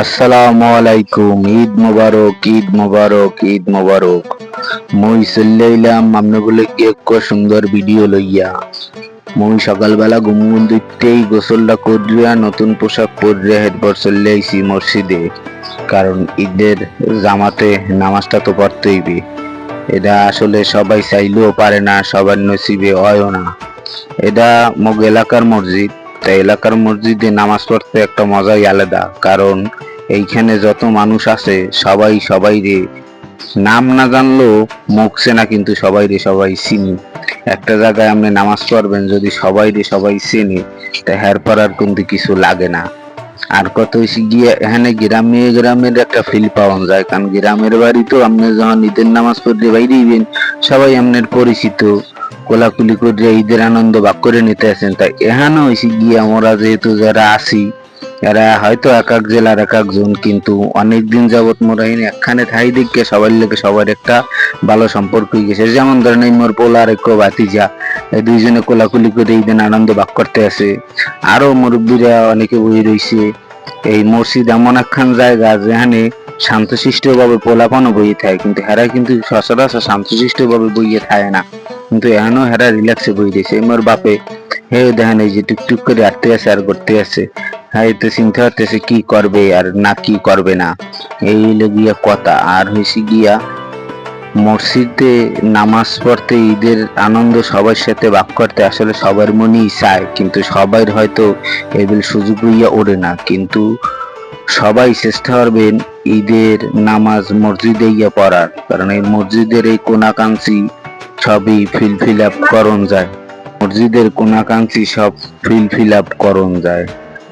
আসসালামু আলাইকুম, ঈদ মোবারক ঈদ মোবারক ঈদ মোবারক। মুই চললাইলাম আমনে বলে কি এক সুন্দর ভিডিও লইয়া। মুই সকালবেলা ঘুমগুন দিতেই গোসলটা করিয়া নতুন পোশাক পরিয়া এরপর চলে আইছি মসজিদে, কারণ ঈদের জামাতে নামাজটা তো পড়তে হইবে এটা আসলে সবাই চাইলেও পারে না, সবার নসিবে হয়ও না। এটা মগ এলাকার মসজিদ তাই এলাকার মসজিদে নামাজ পড়তে একটা মজাই আলাদা, কারণ এইখানে যত মানুষ আছে, সবাই সবাই রে নাম না জানলেও মুখ চেনা কিন্তু সবাই রে সবাই চিনি। একটা জায়গায় আপনি নামাজ পড়বেন যদি সবাই রে সবাই চিনি তা হের পড়ার কিন্তু কিছু লাগে না। আর কত গিয়ে, এখানে গ্রামে গ্রামের একটা ফিল পাওয়া যায়, কারণ গ্রামের বাড়ি তো আপনি যখন ঈদের নামাজ পড়তে বাইরে সবাই আপনার পরিচিত। কোলাকুলি করে ঈদের আনন্দ ভাগ করে নিতে আছেন তাই এখানে হয়েছে গিয়ে আমরা যেহেতু যারা আসি এরা হয়তো এক এক জেলার এক একজন কিন্তু অনেক দিন যাবত মোরা এনে একখানে থাই দিকে সবার লোকে সবার একটা ভালো সম্পর্ক গেছে। যেমন ধরেন এই মোর পোলা আর এক ভাতিজা এই দুইজনে কোলাকুলি করে দিন আনন্দ ভাগ করতে আসে। আরও মুরব্বীরা অনেকে বই রয়েছে এই মসজিদ এমন একখান জায়গা যেখানে শান্তশিষ্টভাবে পোলাপানও বইয়ে থাকে, কিন্তু হেরা কিন্তু সচরাচর শান্তশিষ্ট ভাবে বইয়ে থাকে না। কিন্তু এখনও হেরা রিল্যাক্সে বই দিয়েছে মোর বাপে হে দেখেন এই যে টুকটুক করে আটতে আছে আর করতে আছে হ্যাঁ তো চিন্তা করতেছে কি করবে আর না কি করবে না। এই হইল গিয়া কথা। আর হয়েছে গিয়া মসজিদে নামাজ পড়তে ঈদের আনন্দ সবার সাথে বাক করতে আসলে সবার মনেই চায়, কিন্তু সবার হয়তো এগুল সুযোগ হইয়া ওড়ে না। কিন্তু সবাই চেষ্টা করবেন ঈদের নামাজ মসজিদে গিয়া পড়ার। কারণ এই মসজিদের এই কোনাকাঙ্ক্ষী সবই ফিল ফিল আপ করণ যায়। মসজিদের কোনাকাঙ্ক্ষী সব ফিল ফিল আপ করণ যায়।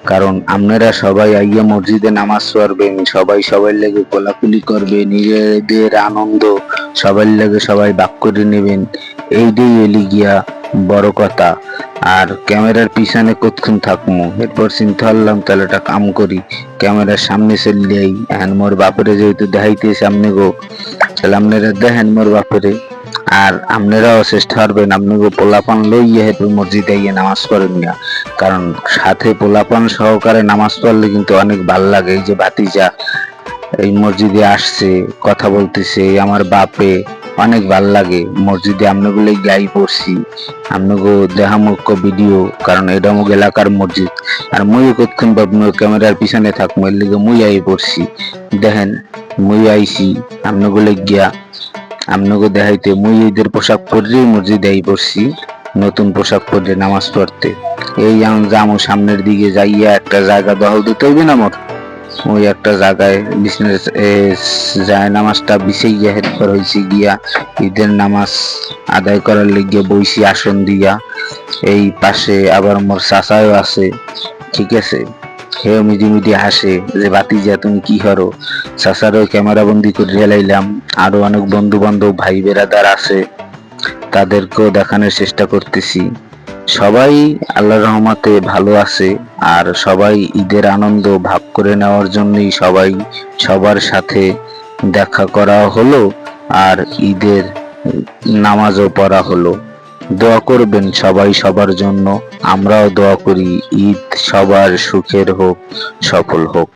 কারণ আপনারা সবাই আইয়া মসজিদে নামাজ পড়বেন, সবাই সবার লেগে কোলাকুলি করবে নিজেদের আনন্দ সবার লেগে সবাই বাক করে নেবেন। এইটাই এলি গিয়া বড় কথা। আর ক্যামেরার পিছনে কতক্ষণ থাকমু? এরপর চিন্তা করলাম, তাহলে একটা কাম করি। ক্যামেরার সামনে চললেই এখন মোর বাপরে যেহেতু দেখাইতে সামনে গো, তাহলে আপনারা দেখেন মোর বাপরে। আর আপনারাও চেষ্টা করবেন আপনি পোলাপান লইয়া হেঁটে মসজিদে গিয়ে নামাজ পড়েন না কারণ সাথে পোলাপান সহকারে নামাজ পড়লে কিন্তু অনেক ভালো লাগে। এই যে ভাতিজা, এই মসজিদে আসছে, কথা বলতেছে আমার বাপে অনেক ভালো লাগে। মসজিদে আমনেগুলো গাই পড়ছি। আমনেগো দেহামুখ ভিডিও, কারণ এটা মুখ এলাকার মসজিদ। আর মুই কতক্ষণ ভাবনু ক্যামেরার পিছনে থাকব এর লিগে মুই আই পড়ছি। দেখেন, মুই আইছি আমনেগুলো গিয়া আমনগো দেখাইতে মুই ঈদের পোশাক পরেই মসজিদে আই পড়ছি নতুন পোশাক পরে নামাজ পড়তে। এই জামু সামনের দিকে যাইয়া একটা জায়গা দখল দিতে হইবে না মোর? ওই একটা জায়গায় বিজনেস যায় নামাজটা বিছেই গিয়া হেরপর হয়েছে গিয়া ঈদের নামাজ আদায় করার লিগে বইছি আসন দিয়া। এই পাশে আবার মোর চাচাও আছে, ঠিক আছে? হে মিদি হাসে যে বাতি বাতিজা তুমি কি করো? চাচারও ক্যামেরা বন্দি করে রেলাইলাম, আরও অনেক বন্ধু বান্ধব ভাই বেরাদার আছে, তাদেরকেও দেখানোর চেষ্টা করতেছি। সবাই আল্লাহর রহমতে ভালো আছে, আর সবাই ঈদের আনন্দ ভাগ করে নেওয়ার জন্যই সবাই সবার সাথে দেখা করা হলো, আর ঈদের নামাজও পড়া হলো। দোয়া করবেন সবাই সবার জন্য। আমরাও দোয়া করি ঈদ সবার সুখের হোক সফল হোক।